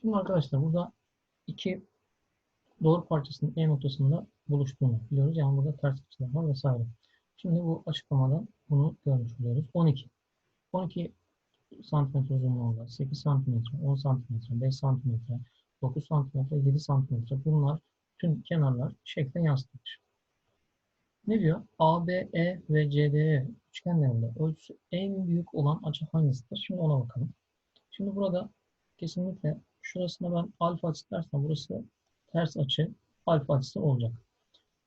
Şimdi arkadaşlar burada iki doğru parçasının E noktasında buluştuğunu biliyoruz. Yani burada ters açılar var vesaire. Şimdi bu açıklamadan bunu görmüş oluyoruz. 12. 12 santimetre uzunluğunda 8 santimetre, 10 santimetre, 5 santimetre, 9 santimetre, 7 santimetre bunlar tüm kenarlar şekle yansıtılmış. Ne diyor? ABE ve CDE üçgenlerinde ölçüsü en büyük olan açı hangisidir? Şimdi ona bakalım. Şimdi burada kesinlikle şurasına ben alfa açısı dersem burası ters açı alfa açısı olacak.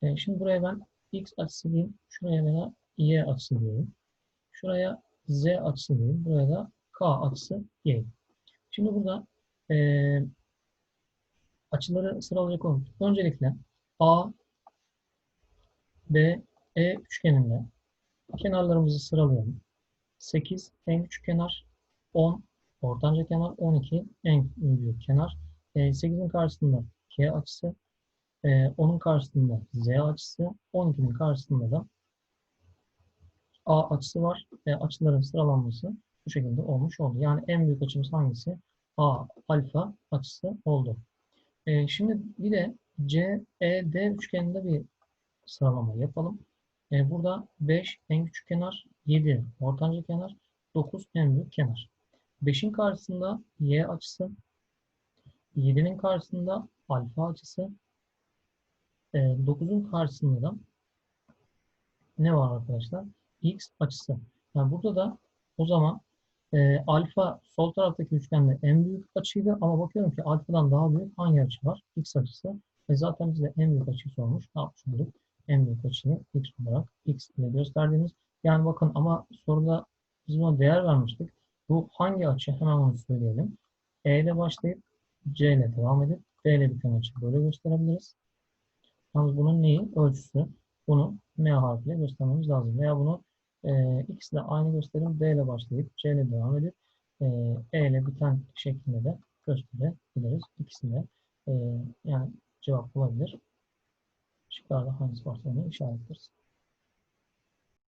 E, şimdi buraya ben x açısı diyeyim. Şuraya da y açısı diyeyim. Şuraya z açısı diyeyim. Buraya da k açısı diyeyim. Şimdi burada e, açıları sıralayacak oluruz. Öncelikle A, B, E üçgeninde kenarlarımızı sıralayalım. 8 en küçük kenar, 10 ortanca kenar, 12 en büyük kenar. E, 8'in karşısında K açısı, e, onun karşısında Z açısı, 12'nin karşısında da A açısı var. E, açıların sıralanması bu şekilde olmuş oldu. Yani en büyük açımız hangisi? A alfa açısı oldu. E, şimdi bir de CED üçgeninde bir sıralama yapalım. E, burada 5 en küçük kenar, 7 ortanca kenar, 9 en büyük kenar. 5'in karşısında Y açısı, 7'nin karşısında alfa açısı, e, 9'un karşısında da ne var arkadaşlar? X açısı. Yani burada da o zaman e, alfa sol taraftaki üçgende en büyük açıydı ama bakıyorum ki alfadan daha büyük hangi açı var? X açısı. Ve zaten bize en büyük açıyı sormuş. Ne yapmış olduk? En büyük açıyı X olarak X ile gösterdiğimiz. Yani bakın ama soruda biz buna değer vermiştik. Bu hangi açı? Hemen onu söyleyelim. E ile başlayıp C ile devam edip B ile biten açı böyle gösterebiliriz. Yalnız bunun neyi? Ölçüsü. Bunu M harfiyle göstermemiz lazım. Veya bunu e, X ile aynı gösterim D ile başlayıp C ile devam edip e, E ile biten şeklinde de gösterebiliriz. İkisinde e, yani cevap olabilir. Şıklarda hangisi varsa onu işaretleriz.